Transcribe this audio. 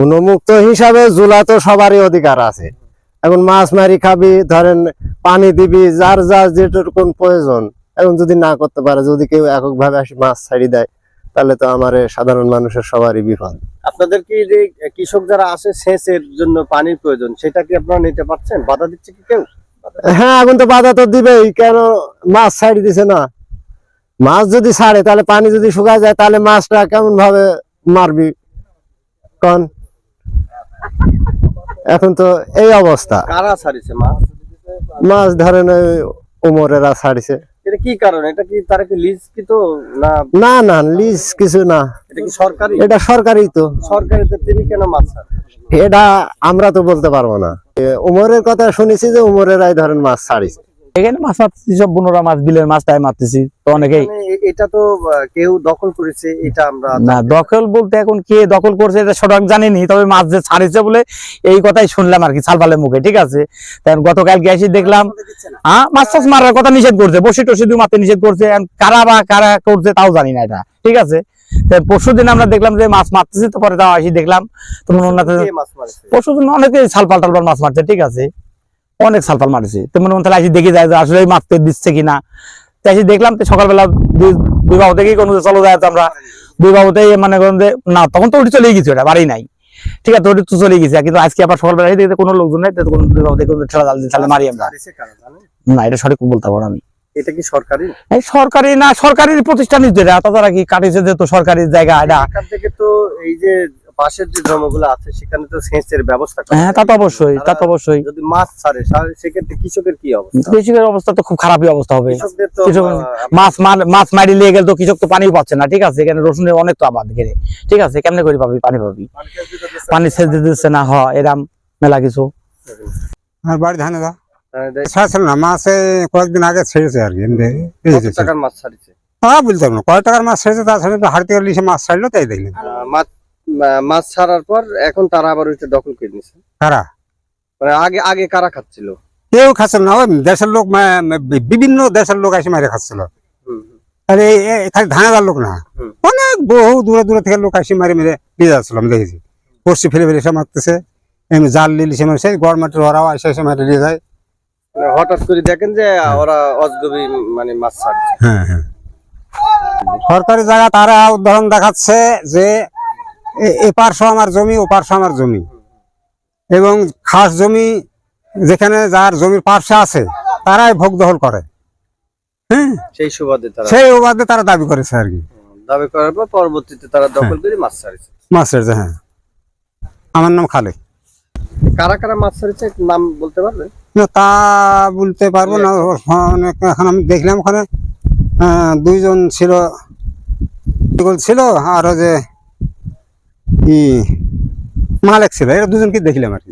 গুণমুক্ত হিসাবে জুলা তো সবারই অধিকার আছে। এখন মাছ মারি খাবি ধরেন পানি দিবি যার যার যেটুকুন প্রয়োজন এখন যদি না করতে পারে যদি কেউ এককভাবে আসি মাছ ছাড়ি দেয় তাহলে তো আমার সাধারণ মানুষের সবারই বিপদ। আপনাদের কি যে কৃষক যারা আসে সেচের জন্য পানির প্রয়োজন সেটা কি আপনারা নিতে পারছেন? বাধা দিচ্ছে কি কেউ? হ্যাঁ এখন তো বাধা তো দিবেই কেন মাছ ছাড়ি দিছে না? মাছ যদি ছাড়ে তাহলে পানি যদি শুকায় যায় তাহলে মাছটা কেমন ভাবে মারবি? কন? এখন তো এই অবস্থা। কারা ছাড়িছে? মাছ মাছ ধরেন ওই উমরেরা ছাড়িছে। এটা কি কারণ? এটা কি তারা কি লিজ কি তো না? না না লিজ কিছু না। এটা কি সরকারি? এটা সরকারি তো। তিনি কেন মাছ এটা আমরা তো বলতে পারব না। উমরের কথা শুনেছি যে উমরেরাই ধরেন মাছ ছাড়িছে। এখানে মাছ মারতেছি সব বনোরা মাছ বিলের মাছ তাই মারতেছি। তো অনেকেই মানে এটা তো কেউ দখল করেছে এটা আমরা না দখল বলতে এখন কে দখল করছে এটা সঠিক জানিনি তবে মাছ যে ছাড়িছে বলে এই কথাই শুনলাম আর কি সালফালের মুখে ঠিক আছে? তাই গতকালকে এসে দেখলাম হ্যাঁ মাছ টাছ মারার কথা নিষেধ করছে বসে টসে দিয়ে মারতে নিষেধ করছে কারা বা কারা করছে তাও জানি না এটা ঠিক আছে? পরশু দিন আমরা দেখলাম যে মাছ মারতেছি তো পরে তাও আসি দেখলাম তো হলো কে মাছ মারছে? পরশু দিন অনেকে সালপাল টালপাল মাছ মারছে ঠিক আছে? অনেক সালপাল মারছে। তো মনে মনে তাহলে আসি দেখি যায় যে আসলে মারতে দিচ্ছে কিনা। তো আসি দেখলাম তো সকালবেলা দুই বাবু থেকেই কোনো চলো যায় আমরা। দুই বাবুতেই মানে করেন যে না তখন তো ওটি চলে গেছে ওটা বাড়ি নাই। ঠিক আছে ওটি তো চলে গেছে। কিন্তু আজকে আবার সকালবেলা দেখতে কোনো লোকজন নাই তো কোনো দুই বাবু থেকে ঠেলা জাল দিয়ে মারি আমরা। না এটা সঠিক বলতে পারব না আমি। এটা কি সরকারি? এই সরকারি না সরকারি প্রতিষ্ঠান তো এটা তাছাড়া কি কাটিছে যে তো সরকারি জায়গা এটা। থেকে তো এই যে পাশের যে জমিগুলো আছে সেখানে তো সেচের ব্যবস্থা করা হ্যাঁ তা তো অবশ্যই তা তো অবশ্যই। যদি মাছ ছাড়ে তাহলে সেক্ষেত্রে কৃষকের কি অবস্থা? কৃষকের অবস্থা তো খুব খারাপই অবস্থা হবে। কৃষকদের তো মাছ মাছ মারি নিয়ে গেলে তো কৃষক তো পানি পাচ্ছে না ঠিক আছে? এখানে রসুনের অনেক তো আবাদ ঘিরে। ঠিক আছে? কেমনে করে পাবি পানি পাবি পানি সেচ দিতে দিচ্ছে না হ এরাম মেলা কিছু। আমার বাড়ি ধানে দা ছাড়ছিল না মাসে কয়েকদিন আগে ছেড়েছে আর কি টাকার মাছ ছাড়িছে? না কয় টাকার মাছ মাছ ছাড়লো তাই দেখলেন। মাছ মাছ ছাড়ার পর এখন তারা আবার ওইটা দখল করে নিছে। কারা মানে আগে আগে কারা খাচ্ছিল? কেউ খাচ্ছিল না। দেশের লোক বিভিন্ন দেশের লোক এসে মারে খাচ্ছিল। খালি ধানেদার লোক না। অনেক বহু দূরে দূরে থেকে লোক এসে মারে মেরে নিয়ে যাচ্ছিল আমি দেখেছি। পড়ছি ফেলে ফেলে এসে মারতেছে। এমনি জাল লিলি সে মারছে গভর্নমেন্টের ওরাও এসে এসে মারে নিয়ে যায়। মানে হঠাৎ করে দেখেন যে ওরা অজগবি মানে মাছ ছাড়ছে। হ্যাঁ হ্যাঁ। সরকারি জায়গা তারা উদাহরণ দেখাচ্ছে যে এ- এ আমার জমি ও পার্শ্ব আমার জমি। এবং খাস জমি যেখানে যার জমির পার্শ্বে আছে তারাই ভোগ দখল করে। হ্যাঁ? সেই সুবাদে তারা সেই অবাধে তারা দাবি করেছে আর কি। দাবি করার পর পরবর্তীতে তারা দখল করে মাছ ছাড়ছে। মাছের যে হ্যাঁ। আমার নাম খালেক। কারা কারা মাছ ছাড়ছে নাম বলতে পারবেন না, তা বলতে পারব না। অনেক এখন আমি দেখলাম ওখানে দুইজন ছিল ছিল আর যে মালিক ছিল এরা দুজনকে দেখলাম আর